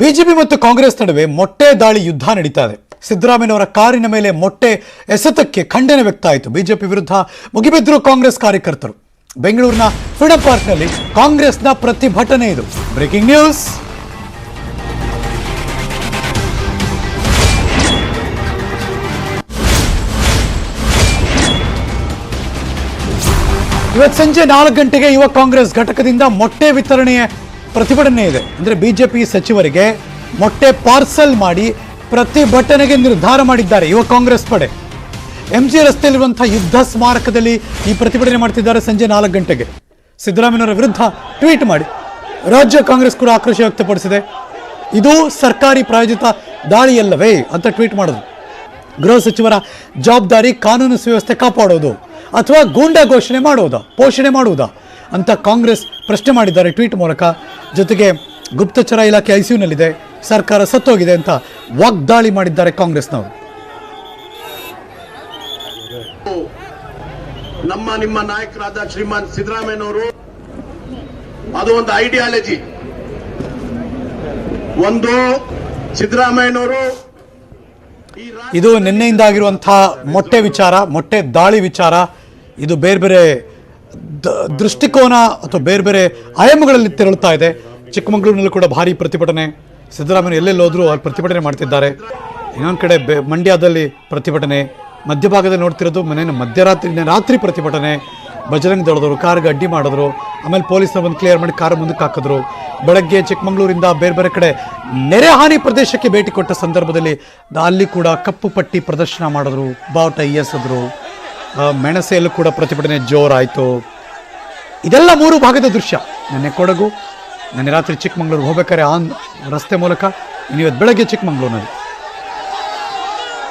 BJP ಮತ್ತು ಕಾಂಗ್ರೆಸ್ ನಡುವೆ ಮೊಟ್ಟೆ ದಾಳಿ ಯುದ್ಧ ನಡೀತಾ ಇದೆ. ಸಿದ್ದರಾಮಯ್ಯನವರ ಕಾರಿನ ಮೇಲೆ ಮೊಟ್ಟೆ ಎಸೆತಕ್ಕೆ ಖಂಡನೆ ವ್ಯಕ್ತ ಆಯಿತು ಬಿಜೆಪಿ ವಿರುದ್ಧ ಮುಗಿಬಿದ್ದರು ಕಾಂಗ್ರೆಸ್ ಕಾರ್ಯಕರ್ತರು. ಬೆಂಗಳೂರಿನ ಫ್ರೀಡಂ ಪಾರ್ಕ್ನಲ್ಲಿ ಕಾಂಗ್ರೆಸ್ನ ಪ್ರತಿಭಟನೆ ಇದು. Breaking news. ಇವತ್ತು ಸಂಜೆ ನಾಲ್ಕು ಗಂಟೆಗೆ ಯುವ ಕಾಂಗ್ರೆಸ್ ಘಟಕದಿಂದ ಮೊಟ್ಟೆ ವಿತರಣೆಯ ಪ್ರತಿಭಟನೆ ಇದೆ. ಅಂದ್ರೆ ಬಿಜೆಪಿ ಸಚಿವರಿಗೆ ಮೊಟ್ಟೆ ಪಾರ್ಸಲ್ ಮಾಡಿ ಪ್ರತಿಭಟನೆಗೆ ನಿರ್ಧಾರ ಮಾಡಿದ್ದಾರೆ ಯುವ ಕಾಂಗ್ರೆಸ್ ಪಡೆ. ಎಂ ಜಿ ರಸ್ತೆಯಲ್ಲಿರುವಂತಹ ಯುದ್ಧ ಸ್ಮಾರಕದಲ್ಲಿ ಈ ಪ್ರತಿಭಟನೆ ಮಾಡ್ತಿದ್ದಾರೆ ಸಂಜೆ ನಾಲ್ಕು ಗಂಟೆಗೆ. ಸಿದ್ದರಾಮಯ್ಯನವರ ವಿರುದ್ಧ ಟ್ವೀಟ್ ಮಾಡಿ. ರಾಜ್ಯ ಕಾಂಗ್ರೆಸ್ ಕೂಡ ಆಕ್ರೋಶ ವ್ಯಕ್ತಪಡಿಸಿದೆ. ಇದು ಸರ್ಕಾರಿ ಪ್ರಾಯೋಜಿತ ದಾಳಿಯಲ್ಲವೇ ಅಂತ ಟ್ವೀಟ್ ಮಾಡೋದು ಗೃಹ ಸಚಿವರ ಜವಾಬ್ದಾರಿ ಕಾನೂನು ಸುವ್ಯವಸ್ಥೆ ಕಾಪಾಡೋದು ಅಥವಾ ಗೂಂಡಾ ಘೋಷಣೆ ಮಾಡುವುದಾ, ಪೋಷಣೆ ಮಾಡುವುದಾ? ಅಂತ ಕಾಂಗ್ರೆಸ್ ಪ್ರಶ್ನೆ ಮಾಡಿದ್ದಾರೆ ಟ್ವೀಟ್ ಮೂಲಕ. ಜೊತೆಗೆ ಗುಪ್ತಚರ ಇಲಾಖೆ ಐ ಸಿಯುನಲ್ಲಿದೆ ಸರ್ಕಾರ ಸತ್ತೋಗಿದೆ ಅಂತ ವಾಗ್ದಾಳಿ ಮಾಡಿದ್ದಾರೆ ಕಾಂಗ್ರೆಸ್ನವರು. ನಮ್ಮ ನಿಮ್ಮ ನಾಯಕರಾದ ಶ್ರೀಮಾನ್ ಸಿದ್ದರಾಮಯ್ಯನವರು ಅದು ಒಂದು ಐಡಿಯಾಲಜಿ. ಒಂದು ಸಿದ್ದರಾಮಯ್ಯನವರು ಇದು ನಿನ್ನೆಯಿಂದ ಆಗಿರುವಂತಹ ಮೊಟ್ಟೆ ವಿಚಾರ ಮೊಟ್ಟೆ ದಾಳಿ ವಿಚಾರ ಇದು ಬೇರೆ ಬೇರೆ ದೃಷ್ಟಿಕೋನ ಅಥವಾ ಬೇರೆ ಬೇರೆ ಆಯಾಮಗಳಲ್ಲಿ ತೆರಳುತ್ತಾ ಇದೆ. ಚಿಕ್ಕಮಗಳೂರಿನಲ್ಲೂ ಕೂಡ ಭಾರಿ ಪ್ರತಿಭಟನೆ. ಸಿದ್ದರಾಮಯ್ಯ ಎಲ್ಲೆಲ್ಲಿ ಹೋದರೂ ಅಲ್ಲಿ ಪ್ರತಿಭಟನೆ ಮಾಡ್ತಿದ್ದಾರೆ. ಇನ್ನೊಂದು ಕಡೆ ಬೆ, ಮಂಡ್ಯದಲ್ಲಿ ಪ್ರತಿಭಟನೆ. ಮಧ್ಯಭಾಗದಲ್ಲಿ ನೋಡ್ತಿರೋದು ಮನೇನು ಮಧ್ಯರಾತ್ರಿ ರಾತ್ರಿ ಪ್ರತಿಭಟನೆ. ಬಜರಂಗ್ ದಳದವರು ಕಾರ್ಗೆ ಅಡ್ಡಿ ಮಾಡಿದ್ರು. ಆಮೇಲೆ ಪೊಲೀಸ್ನ ಬಂದು ಕ್ಲಿಯರ್ ಮಾಡಿ ಕಾರ್ ಮುಂದಕ್ಕೆ ಹಾಕಿದ್ರು. ಬೆಳಗ್ಗೆ ಚಿಕ್ಕಮಗಳೂರಿಂದ ಬೇರೆ ಬೇರೆ ಕಡೆ ನೆರೆ ಹಾನಿ ಪ್ರದೇಶಕ್ಕೆ ಭೇಟಿ ಕೊಟ್ಟ ಸಂದರ್ಭದಲ್ಲಿ ಅಲ್ಲಿ ಕೂಡ ಕಪ್ಪು ಪಟ್ಟಿ ಪ್ರದರ್ಶನ ಮಾಡಿದ್ರು. ಬಾವುಟ ಎಸೆದ್ರು. ಮೆಣಸೆಯಲ್ಲೂ ಕೂಡ ಪ್ರತಿಭಟನೆ ಜೋರಾಯಿತು. ಇದೆಲ್ಲ ಮೂರು ಭಾಗದ ದೃಶ್ಯ. ನೆನ್ನೆ ಕೊಡಗು, ನೆನ್ನೆ ರಾತ್ರಿ ಚಿಕ್ಕಮಂಗ್ಳೂರಿಗೆ ಹೋಗ್ಬೇಕಾದ್ರೆ ಆನ್ ರಸ್ತೆ ಮೂಲಕ ಇನ್ನಿವತ್ತು ಬೆಳಗ್ಗೆ ಚಿಕ್ಕಮಗಳೂರಿನಲ್ಲಿ.